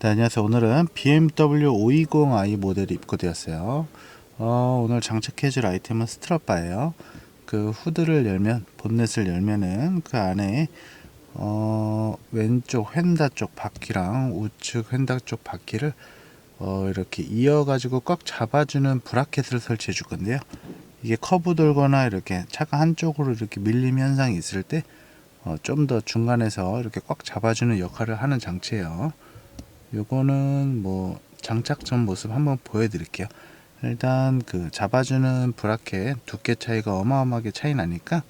네, 안녕하세요. 오늘은 BMW 520i 모델이 입고되었어요. 어, 오늘 장착해줄 아이템은 스트럿바예요. 그 후드를 열면, 본넷을 열면은 그 안에 어, 왼쪽 휀다 쪽 바퀴랑 우측 휀다 쪽 바퀴를 어, 이렇게 이어 가지고 꽉 잡아주는 브라켓을 설치해 줄 건데요. 이게 커브 돌거나 이렇게 차가 한쪽으로 이렇게 밀림 현상이 있을 때 어, 좀 더 중간에서 이렇게 꽉 잡아주는 역할을 하는 장치예요. 요거는 뭐 장착 전 모습 한번 보여드릴게요. 일단 그 잡아주는 브라켓 두께 차이가 어마어마하게 차이 나니까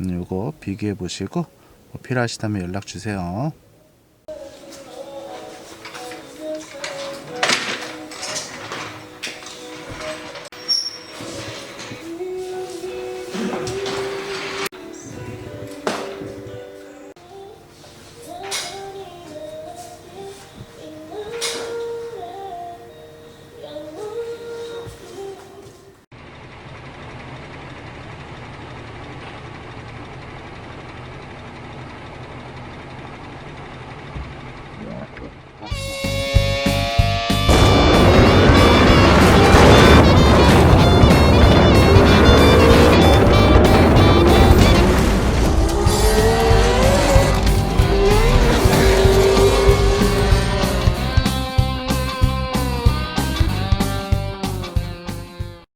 음, 요거 비교해 보시고 뭐 필요하시다면 연락 주세요.